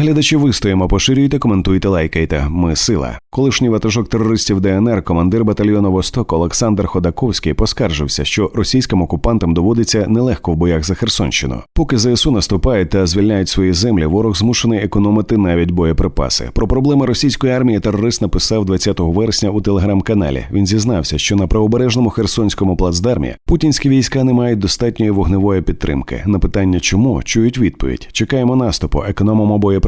Глядачі вистоїмо, поширюйте, коментуйте, лайкайте. Ми сила. Колишній ватажок терористів ДНР, командир батальйону Восток Олександр Ходаковський поскаржився, що російським окупантам доводиться нелегко в боях за Херсонщину. Поки ЗСУ наступають та звільняють свої землі, ворог змушений економити навіть боєприпаси. Про проблеми російської армії терорист написав 20 вересня у телеграм-каналі. Він зізнався, що на правобережному херсонському плацдармі путінські війська не мають достатньої вогневої підтримки. На питання, чому чують відповідь: чекаємо наступу, економимо боєприпаси.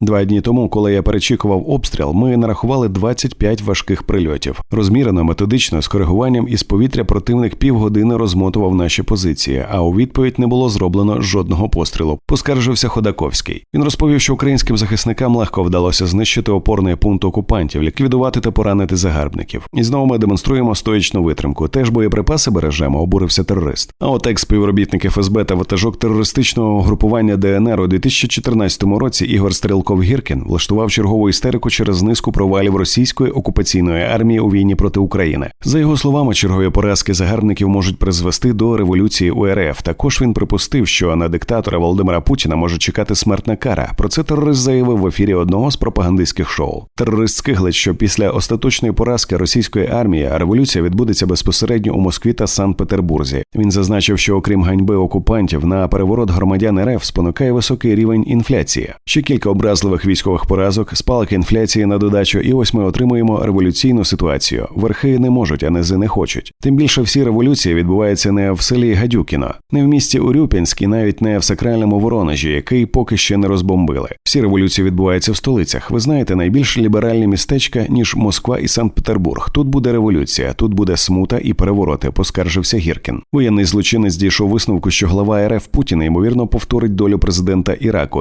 Два дні тому, коли я перечікував обстріл, ми нарахували 25 важких прильотів. Розмірено методично з коригуванням із повітря противник півгодини розмотував наші позиції, а у відповідь не було зроблено жодного пострілу. Поскаржився Ходаковський. Він розповів, що українським захисникам легко вдалося знищити опорний пункт окупантів, ліквідувати та поранити загарбників. І знову ми демонструємо стоїчну витримку. Теж боєприпаси бережемо, обурився терорист. А от екс-співробітник ФСБ та ватажок терористичного групування ДНР у 2014 році Ігор Стрілков Гіркін влаштував чергову істерику через низку провалів російської окупаційної армії у війні проти України. За його словами, чергові поразки загарбників можуть призвести до революції у РФ. Також він припустив, що на диктатора Володимира Путіна може чекати смертна кара. Про це терорист заявив в ефірі одного з пропагандистських шоу. Терорист скиглить, що після остаточної поразки російської армії революція відбудеться безпосередньо у Москві та Санкт-Петербурзі. Він зазначив, що окрім ганьби окупантів на переворот громадян РФ спонукає високий рівень інфляції. Ще кілька образливих військових поразок, спалах інфляції на додачу, і ось ми отримуємо революційну ситуацію. Верхи не можуть, а низи не хочуть. Тим більше всі революції відбуваються не в селі Гадюкіно, не в місті Урюпінськ і навіть не в сакральному Воронежі, який поки ще не розбомбили. Всі революції відбуваються в столицях. Ви знаєте, найбільш ліберальні містечка ніж Москва і Санкт-Петербург. Тут буде революція, тут буде смута і перевороти. Поскаржився Гіркін. Воєнний злочинець дійшов висновку, що глава РФ Путіна ймовірно повторить долю президента Іраку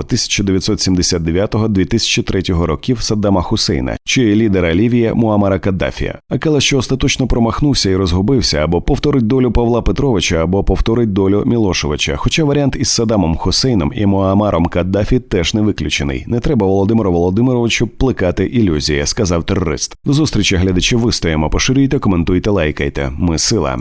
1979-2003 років Саддама Хусейна чи лідера Лівії Муамара Каддафі. Акела, що остаточно промахнувся і розгубився, або повторить долю Павла Петровича, або повторить долю Мілошевича. Хоча варіант із Саддамом Хусейном і Муамаром Каддафі теж не виключений. Не треба Володимиру Володимировичу плекати ілюзії, сказав терорист. До зустрічі глядачі вистоїмо. Поширюйте, коментуйте, лайкайте. Ми сила.